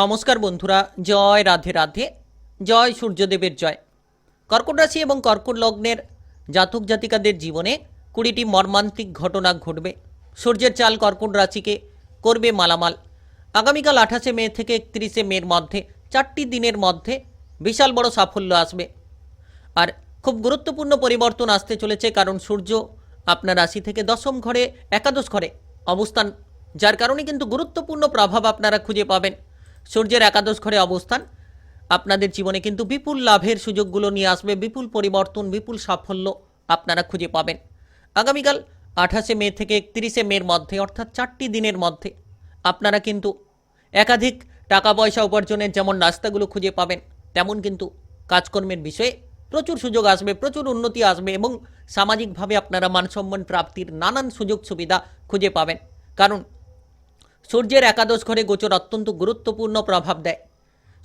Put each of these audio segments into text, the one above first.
নমস্কার বন্ধুরা, জয় রাধে রাধে, জয় সূর্যদেবের জয়। কর্কট রাশি এবং কর্কট লগ্নের জাতক জাতিকাদের জীবনে কুড়িটি মর্মান্তিক ঘটনা ঘটবে। সূর্যের চাল কর্কট রাশিকে করবে মালামাল। আগামীকাল আঠাশে মে থেকে একত্রিশে মের মধ্যে, চারটি দিনের মধ্যে বিশাল বড় সাফল্য আসবে। আর খুব গুরুত্বপূর্ণ পরিবর্তন আসতে চলেছে কারণ সূর্য আপনার রাশি থেকে দশম ঘরে, একাদশ ঘরে অবস্থান, যার কারণে কিন্তু গুরুত্বপূর্ণ প্রভাব আপনারা খুঁজে পাবেন। সূর্যের একাদশ ঘরে অবস্থান। আপনাদের জীবনে কিন্তু বিপুল লাভের সুযোগগুলো নিয়ে আসবে, বিপুল পরিবর্তন, বিপুল সাফল্য আপনারা খুঁজে পাবেন। আগামীকাল আঠাশে মে থেকে একত্রিশে মের মধ্যে, অর্থাৎ চারটি দিনের মধ্যে, আপনারা কিন্তু একাধিক টাকা পয়সা উপার্জনের যেমন রাস্তাগুলো খুঁজে পাবেন, তেমন কিন্তু কাজকর্মের বিষয়ে প্রচুর সুযোগ আসবে, প্রচুর উন্নতি আসবে এবং সামাজিকভাবে আপনারা মানসম্মান প্রাপ্তির নানান সুযোগ সুবিধা খুঁজে পাবেন। কারণ সূর্যের একাদশ ঘরে গোচর অত্যন্ত গুরুত্বপূর্ণ প্রভাব দেয়।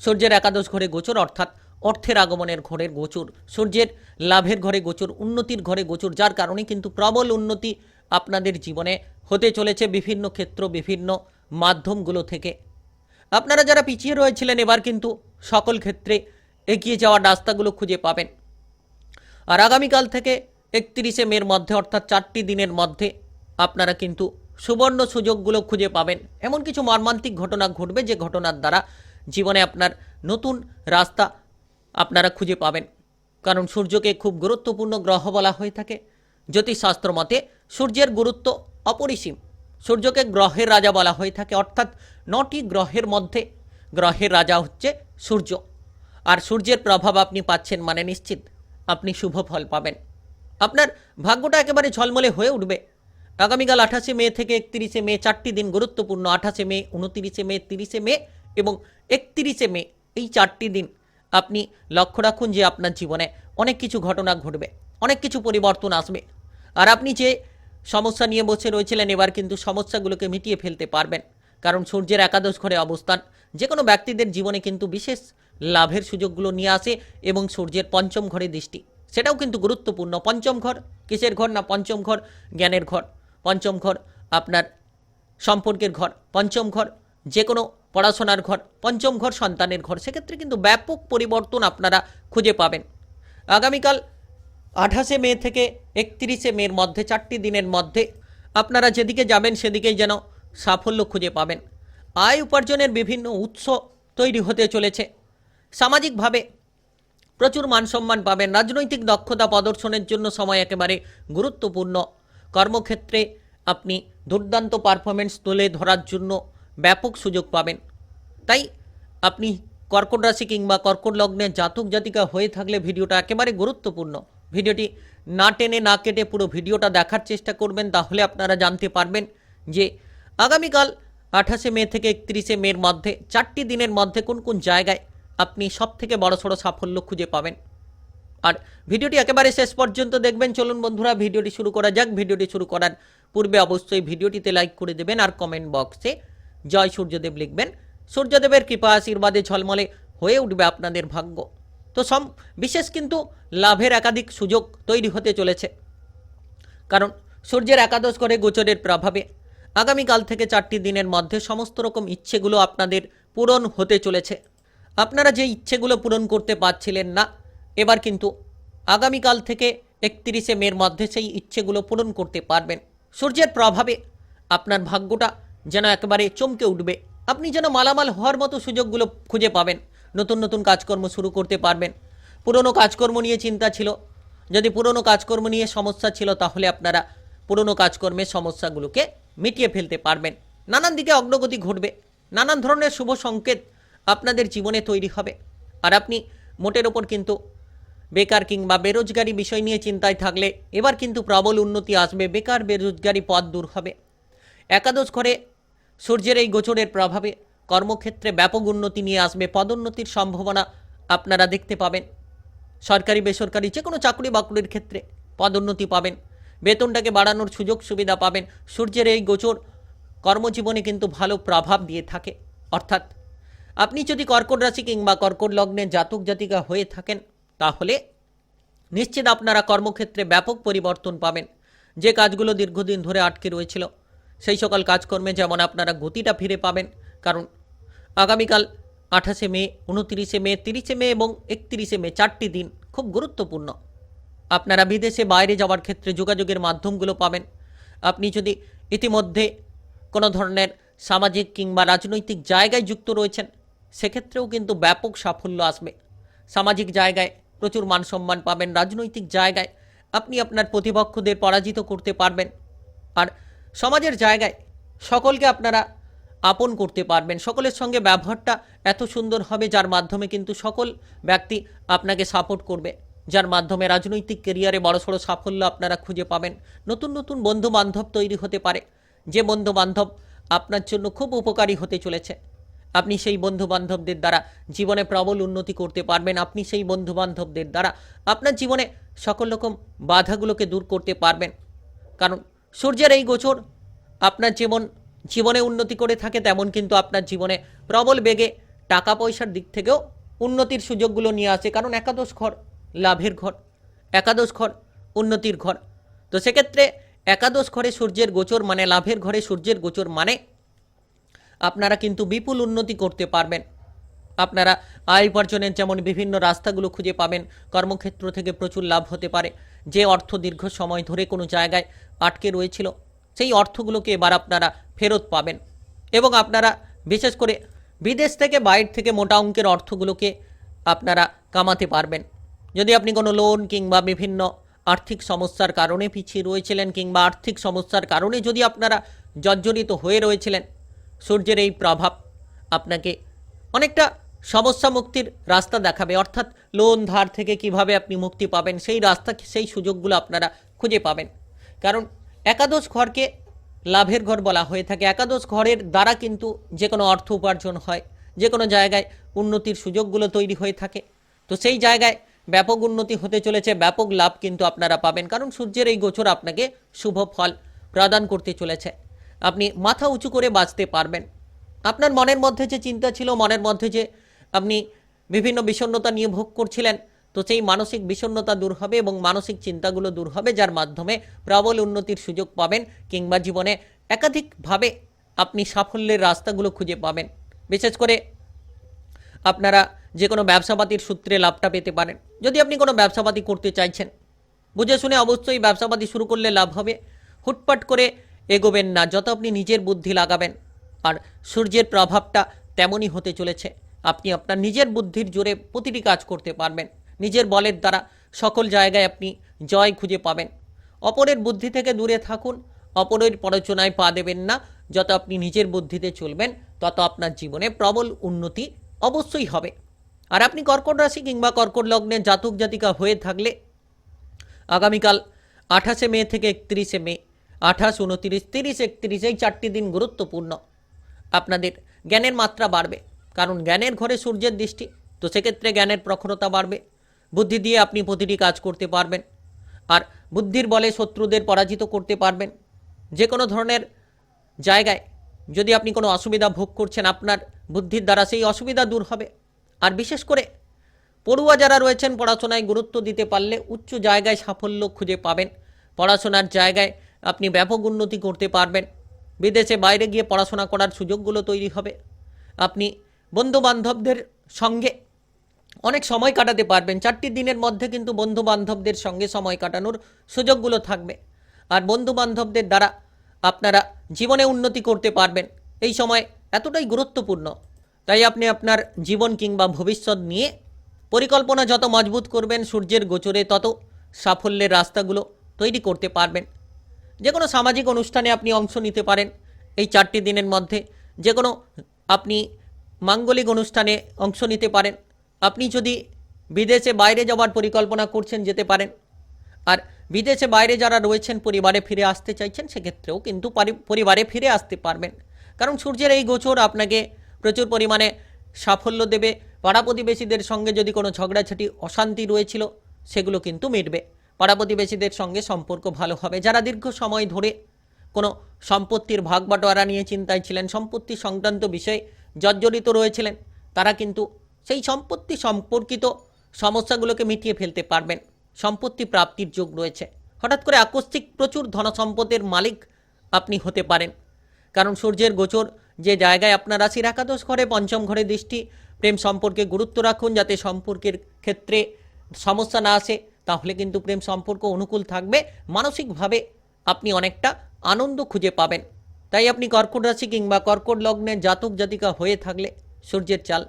সূর্যের একাদশ ঘরে গোচর অর্থাৎ অর্থের আগমনের ঘরের গোচর। সূর্যের লাভের ঘরে গোচর, উন্নতির ঘরে গোচর, যার কারণে কিন্তু প্রবল উন্নতি আপনাদের জীবনে হতে চলেছে বিভিন্ন ক্ষেত্র, বিভিন্ন মাধ্যমগুলো থেকে। আপনারা যারা পিছিয়ে রয়েছিলেন, এবার কিন্তু সকল ক্ষেত্রে এগিয়ে যাওয়ার রাস্তাগুলো খুঁজে পাবেন। আর আগামীকাল থেকে একত্রিশে মের মধ্যে অর্থাৎ চারটি দিনের মধ্যে আপনারা কিন্তু সুবর্ণ সুযোগগুলো খুঁজে পাবেন। এমন কিছু মর্মান্তিক ঘটনা ঘটবে যে ঘটনার দ্বারা জীবনে আপনার নতুন রাস্তা আপনারা খুঁজে পাবেন। কারণ সূর্যকে খুব গুরুত্বপূর্ণ গ্রহ বলা হয়ে থাকে। জ্যোতিষশাস্ত্র মতে সূর্যের গুরুত্ব অপরিসীম। সূর্যকে গ্রহের রাজা বলা হয়ে থাকে, অর্থাৎ নটি গ্রহের মধ্যে গ্রহের রাজা হচ্ছে সূর্য। আর সূর্যের প্রভাব আপনি পাচ্ছেন মানে নিশ্চিত, আপনি শুভ ফল পাবেন। আপনার ভাগ্যটা একেবারে ঝলমলে হয়ে উঠবে। আগামীকাল আঠাশে মে থেকে একত্রিশে মে চারটি দিন গুরুত্বপূর্ণ। আঠাশে মে, উনতিরিশে মে, তিরিশে মে এবং একত্রিশে মে, এই চারটি দিন আপনি লক্ষ্য রাখুন যে আপনার জীবনে অনেক কিছু ঘটনা ঘটবে, অনেক কিছু পরিবর্তন আসবে। আর আপনি যে সমস্যা নিয়ে বসে রয়েছিলেন, এবার কিন্তু সমস্যাগুলোকে মিটিয়ে ফেলতে পারবেন। কারণ সূর্যের একাদশ ঘরে অবস্থান যে কোনো ব্যক্তিদের জীবনে কিন্তু বিশেষ লাভের সুযোগগুলো নিয়ে আসে এবং সূর্যের পঞ্চম ঘরে দৃষ্টি, সেটাও কিন্তু গুরুত্বপূর্ণ। পঞ্চম ঘর কিসের ঘর না পঞ্চম ঘর? জ্ঞানের ঘর। পঞ্চম ঘর, আপনার সম্পর্কের ঘর, পঞ্চম ঘর যে কোনো পড়াশোনার ঘর, পঞ্চম ঘর সন্তানের ঘর, সেক্ষেত্রে কিন্তু ব্যাপক পরিবর্তন আপনারা খুঁজে পাবেন। আগামীকাল আঠাশে মে থেকে একত্রিশে মের মধ্যে, চারটি দিনের মধ্যে আপনারা যেদিকে যাবেন, সেদিকেই যেন সাফল্য খুঁজে পাবেন। আয় উপার্জনের বিভিন্ন উৎস তৈরি হতে চলেছে। সামাজিকভাবে প্রচুর মানসম্মান পাবেন। রাজনৈতিক দক্ষতা প্রদর্শনের জন্য সময় একেবারে গুরুত্বপূর্ণ। কর্মক্ষেত্রে আপনি দুর্দান্ত পারফরমেন্স তুলে ধরার জন্য ব্যাপক সুযোগ পাবেন। তাই আপনি কর্কট রাশি কিংবা কর্কট লগ্নে জাতক জাতিকা হয়ে থাকলে ভিডিওটা একেবারে গুরুত্বপূর্ণ। ভিডিওটি না টেনে না কেটে পুরো ভিডিওটা দেখার চেষ্টা করবেন, তাহলে আপনারা জানতে পারবেন যে আগামীকাল আঠাশে মে থেকে একত্রিশে মের মধ্যে চারটি দিনের মধ্যে কোন কোন জায়গায় আপনি সব থেকে বড়সড় সাফল্য খুঁজে পাবেন। আর ভিডিওটি একেবারে শেষ পর্যন্ত দেখবেন। চলুন বন্ধুরা, ভিডিওটি শুরু করা যাক। ভিডিওটি শুরু করার পূর্বে অবশ্যই ভিডিওটিতে লাইক করে দেবেন আর কমেন্ট বক্সে জয় সূর্যদেব লিখবেন। সূর্যদেবের কৃপা আশীর্বাদে ঝলমলে হয়ে উঠবে আপনাদের ভাগ্য। তো সম, বিশেষ কিন্তু লাভের একাধিক সুযোগ তৈরি হতে চলেছে। কারণ সূর্যের একাদশ করে গোচরের প্রভাবে আগামীকাল থেকে চারটি দিনের মধ্যে সমস্ত রকম ইচ্ছেগুলো আপনাদের পূরণ হতে চলেছে। আপনারা যে ইচ্ছেগুলো পূরণ করতে পারছিলেন না এবার কিন্তু আগামীকাল থেকে একত্রিশে মের মধ্যে সেই ইচ্ছেগুলো পূরণ করতে পারবেন। সূর্যের প্রভাবে আপনার ভাগ্যটা যেন একেবারে চমকে উঠবে। আপনি যেন মালামাল হওয়ার মতো সুযোগগুলো খুঁজে পাবেন। নতুন নতুন কাজকর্ম শুরু করতে পারবেন। পুরনো কাজকর্ম নিয়ে চিন্তা ছিল। যদি পুরনো কাজকর্ম নিয়ে সমস্যা ছিল, তাহলে আপনারা পুরনো কাজকর্মের সমস্যাগুলোকে মিটিয়ে ফেলতে পারবেন। নানান দিকে অগ্রগতি ঘটবে। নানান ধরনের শুভ সংকেত আপনাদের জীবনে তৈরি হবে। আর আপনি মোটের ওপর কিন্তু বেকার কিংবা বেরোজগারি বিষয় নিয়ে চিন্তায় থাকলে এবার কিন্তু প্রবল উন্নতি আসবে, বেকার বেরোজগারি পথ দূর হবে। একাদশ ঘরে সূর্যের এই গোচরের প্রভাবে কর্মক্ষেত্রে ব্যাপক উন্নতি নিয়ে আসবে পদোন্নতির সম্ভাবনা আপনারা দেখতে পাবেন। সরকারি, বেসরকারি যে কোনো চাকরি বাকরির ক্ষেত্রে পদোন্নতি পাবেন। বেতনটাকে বাড়ানোর সুযোগ সুবিধা পাবেন। সূর্যের এই গোচর কর্মজীবনে কিন্তু ভালো প্রভাব দিয়ে থাকে। অর্থাৎ আপনি যদি কর্কট রাশি কিংবা কর্কট লগ্নে জাতক জাতিকা হয়ে থাকেন তাহলে নিশ্চিত আপনারা কর্মক্ষেত্রে ব্যাপক পরিবর্তন পাবেন। যে কাজগুলো দীর্ঘদিন ধরে আটকে রয়েছিল, সেই সকল কাজকর্মে যেমন আপনারা গতিটা ফিরে পাবেন, কারণ আগামীকাল আঠাশে মে, উনতিরিশে মে, তিরিশে মে এবং একত্রিশে মে চারটি দিন খুব গুরুত্বপূর্ণ। আপনারা বিদেশে বাইরে যাওয়ার ক্ষেত্রে যোগাযোগের মাধ্যমগুলো পাবেন। আপনি যদি ইতিমধ্যে কোনো ধরনের সামাজিক কিংবা রাজনৈতিক জায়গায় যুক্ত রয়েছেন, সেক্ষেত্রেও কিন্তু ব্যাপক সাফল্য আসবে। সামাজিক জায়গায় প্রচুর মান সম্মান পাবেন রাজনৈতিক জায়গায়। আপনি আপনার প্রতিপক্ষদের পরাজিত করতে পারবেন। আর সমাজের জায়গায় সকলকে আপনারা আপন করতে পারবেন। সকলের সঙ্গে ব্যবহারটা এত সুন্দর হবে যার মাধ্যমে কিন্তু সকল ব্যক্তি আপনাকে সাপোর্ট করবে। যার মাধ্যমে রাজনৈতিক কেরিয়ারে বড়সড় সাফল্য আপনারা খুঁজে পাবেন। নতুন নতুন বন্ধু বান্ধব তৈরি হতে পারে। যে বন্ধু বান্ধব আপনার জন্য খুব উপকারী হতে চলেছে। আপনি সেই বন্ধু বান্ধবদের দ্বারা জীবনে প্রবল উন্নতি করতে পারবেন, আপনি সেই বন্ধু বান্ধবদের দ্বারা আপনার জীবনে সকল রকম বাধাগুলোকে দূর করতে পারবেন। কারণ সূর্যের এই গোচর আপনার যেমন জীবনে উন্নতি করে থাকে, তেমন কিন্তু আপনার জীবনে প্রবল বেগে টাকা পয়সার দিক থেকেও উন্নতির সুযোগগুলো নিয়ে আসে। কারণ একাদশ ঘর লাভের ঘর, একাদশ ঘর উন্নতির ঘর। তো সেক্ষেত্রে একাদশ ঘরে সূর্যের গোচর মানে লাভের ঘরে সূর্যের গোচর মানে আপনারা কিন্তু বিপুল উন্নতি করতে পারবেন। আপনারা আয় উপার্জনের যেমন বিভিন্ন রাস্তাগুলো খুঁজে পাবেন, কর্মক্ষেত্র থেকে প্রচুর লাভ হতে পারে। যে অর্থ দীর্ঘ সময় ধরে কোনো জায়গায় আটকে রয়েছিল, সেই অর্থগুলোকে এবার আপনারা ফেরত পাবেন। এবং আপনারা, বিশেষ করে বিদেশ থেকে বাইরে থেকে মোটা অঙ্কের অর্থগুলোকে আপনারা কামাতে পারবেন। যদি আপনি কোনো লোন কিংবা বিভিন্ন আর্থিক সমস্যার কারণে পিছিয়ে রয়েছিলেন কিংবা আর্থিক সমস্যার কারণে যদি আপনারা জর্জরিত হয়ে রয়েছিলেন সূর্যের এই প্রভাব আপনাকে অনেকটা সমস্যা মুক্তির রাস্তা দেখাবে। অর্থাৎ লোন ধার থেকে কীভাবে আপনি মুক্তি পাবেন, সেই রাস্তা, সেই সুযোগগুলো আপনারা খুঁজে পাবেন। কারণ একাদশ ঘরকে লাভের ঘর বলা হয়ে থাকে। একাদশ ঘরের দ্বারা কিন্তু যে কোনো অর্থ উপার্জন হয় যে কোনো জায়গায় উন্নতির সুযোগগুলো তৈরি হয়ে থাকে। তো সেই জায়গায় ব্যাপক উন্নতি হতে চলেছে, ব্যাপক লাভ কিন্তু আপনারা পাবেন। কারণ সূর্যের এই গোচর আপনাকে শুভ ফল প্রদান করতে চলেছে। আপনি মাথা উঁচু করে বাঁচতে পারবেন। আপনার মনের মধ্যে যে চিন্তা ছিল, মনের মধ্যে যে আপনি বিভিন্ন বিষণ্ণতা নিয়ে ভোগ করছিলেন, তো সেই মানসিক বিষণ্ণতা দূর হবে এবং মানসিক চিন্তাগুলো দূর হবে, যার মাধ্যমে প্রবল উন্নতির সুযোগ পাবেন কিংবা জীবনে একাধিকভাবে আপনি সাফল্যের রাস্তাগুলো খুঁজে পাবেন। বিশেষ করে আপনারা যে কোনো ব্যবসাপাতির সূত্রে লাভটা পেতে পারেন। যদি আপনি কোনো ব্যবসাপাতি করতে চাইছেন, বুঝে শুনে অবশ্যই ব্যবসাপাতি শুরু করলে লাভ হবে। হুটপাট করে এগোবেন না, যত আপনি নিজের বুদ্ধি লাগাবেন। আর সূর্যের প্রভাবটা তেমনই হতে চলেছে। আপনি আপনার নিজের বুদ্ধির জোরে প্রতিটি কাজ করতে পারবেন। নিজের বলের দ্বারা সকল জায়গায় আপনি জয় খুঁজে পাবেন। অপরের বুদ্ধি থেকে দূরে থাকুন। অপরের প্ররোচনায় পা দেবেন না। যত আপনি নিজের বুদ্ধিতে চলবেন, তত আপনার জীবনে প্রবল উন্নতি অবশ্যই হবে। আর আপনি কর্কট রাশি কিংবা কর্কট লগ্নে জাতক জাতিকা হয়ে থাকলে আগামীকাল আঠাশে মে থেকে একত্রিশে মে আঠাশ, উনতিরিশ, তিরিশ, একত্রিশ, এই চারটি দিন গুরুত্বপূর্ণ। আপনাদের জ্ঞানের মাত্রা বাড়বে, কারণ জ্ঞানের ঘরে সূর্যের দৃষ্টি, তো সেক্ষেত্রে জ্ঞানের প্রখরতা বাড়বে। বুদ্ধি দিয়ে আপনি প্রতিটি কাজ করতে পারবেন, আর বুদ্ধির বলে শত্রুদের পরাজিত করতে পারবেন। যে কোনো ধরনের জায়গায় যদি আপনি কোনো অসুবিধা ভোগ করছেন, আপনার বুদ্ধির দ্বারা সেই অসুবিধা দূর হবে। আর বিশেষ করে পড়ুয়া যারা রয়েছেন, পড়াশোনায় গুরুত্ব দিতে পারলে উচ্চ জায়গায় সাফল্য খুঁজে পাবেন। পড়াশোনার জায়গায় আপনি ব্যাপক উন্নতি করতে পারবেন। বিদেশে বাইরে গিয়ে পড়াশোনা করার সুযোগগুলো তৈরি হবে। আপনি বন্ধু বান্ধবদের সঙ্গে অনেক সময় কাটাতে পারবেন। চারটি দিনের মধ্যে কিন্তু বন্ধু বান্ধবদের সঙ্গে সময় কাটানোর সুযোগগুলো থাকবে। আর বন্ধু বান্ধবদের দ্বারা আপনারা জীবনে উন্নতি করতে পারবেন। এই সময় এতটাই গুরুত্বপূর্ণ। তাই আপনি আপনার জীবন কিংবা ভবিষ্যৎ নিয়ে পরিকল্পনা যত মজবুত করবেন, সূর্যের গোচরে তত সাফল্যের রাস্তাগুলো তৈরি করতে পারবেন। যে কোনো সামাজিক অনুষ্ঠানে আপনি অংশ নিতে পারেন এই চারটি দিনের মধ্যে। যে কোনো আপনি মাঙ্গলিক অনুষ্ঠানে অংশ নিতে পারেন। আপনি যদি বিদেশে বাইরে যাওয়ার পরিকল্পনা করছেন যেতে পারেন। আর বিদেশে বাইরে যারা রয়েছেন, পরিবারে ফিরে আসতে চাইছেন, সেক্ষেত্রেও কিন্তু পরিবারে ফিরে আসতে পারবেন। কারণ সূর্যের এই গোচর আপনাকে প্রচুর পরিমাণে সাফল্য দেবে। পাড়া প্রতিবেশীদের সঙ্গে যদি কোনো ঝগড়াঝাটি, অশান্তি রয়েছিল, সেগুলো কিন্তু মিটবে। পাড়া প্রতিবেশীদের সঙ্গে সম্পর্ক ভালো হবে। যারা দীর্ঘ সময় ধরে কোনো সম্পত্তির ভাগ বাটোয়ারা নিয়ে চিন্তায় ছিলেন, সম্পত্তি সংক্রান্ত বিষয়ে জর্জরিত রয়েছিলেন, তারা কিন্তু সেই সম্পত্তি সম্পর্কিত সমস্যাগুলোকে মিটিয়ে ফেলতে পারবেন। সম্পত্তি প্রাপ্তির যোগ রয়েছে। হঠাৎ করে আকস্মিক প্রচুর ধনসম্পদের মালিক আপনি হতে পারেন। কারণ সূর্যের গোচর যে জায়গায় আপনার রাশির একাদশ ঘরে, পঞ্চম ঘরে দৃষ্টি, প্রেম সম্পর্কে গুরুত্ব রাখুন যাতে সম্পর্কের ক্ষেত্রে সমস্যা না আসে। তাহলে কিন্তু প্রেম সম্পর্ক অনুকূল থাকবে। মানসিকভাবে আপনি অনেকটা আনন্দ খুঁজে পাবেন। তাই আপনি কর্কট রাশি কিংবা কর্কট লগ্নের জাতক জাতিকা হয়ে থাকলে সূর্যের চাল।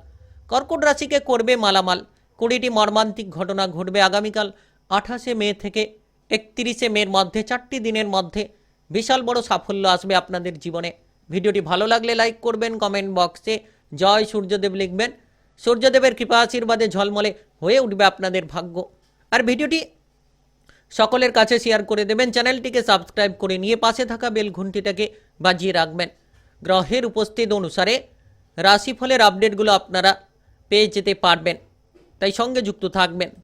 কর্কট রাশিকে করবে মালামাল। কুড়িটি মর্মান্তিক ঘটনা ঘটবে আগামীকাল আঠাশে মে থেকে একত্রিশে মের মধ্যে, চারটি দিনের মধ্যে। বিশাল বড় সাফল্য আসবে আপনাদের জীবনে। ভিডিওটি ভালো লাগলে লাইক করবেন, কমেন্ট বক্সে জয় সূর্যদেব লিখবেন। সূর্যদেবের কৃপা আশীর্বাদে ঝলমলে হয়ে উঠবে আপনাদের ভাগ্য। আর ভিডিওটি সকলের কাছে শেয়ার করে দেবেন। চ্যানেলটিকে সাবস্ক্রাইব করে নিয়ে পাশে থাকা বেল ঘন্টিটাকে বাজিয়ে রাখবেন। গ্রহের উপস্থিত অনুসারে রাশিফলের আপডেটগুলো আপনারা পেয়ে যেতে পারবেন। তাই সঙ্গে যুক্ত থাকবেন।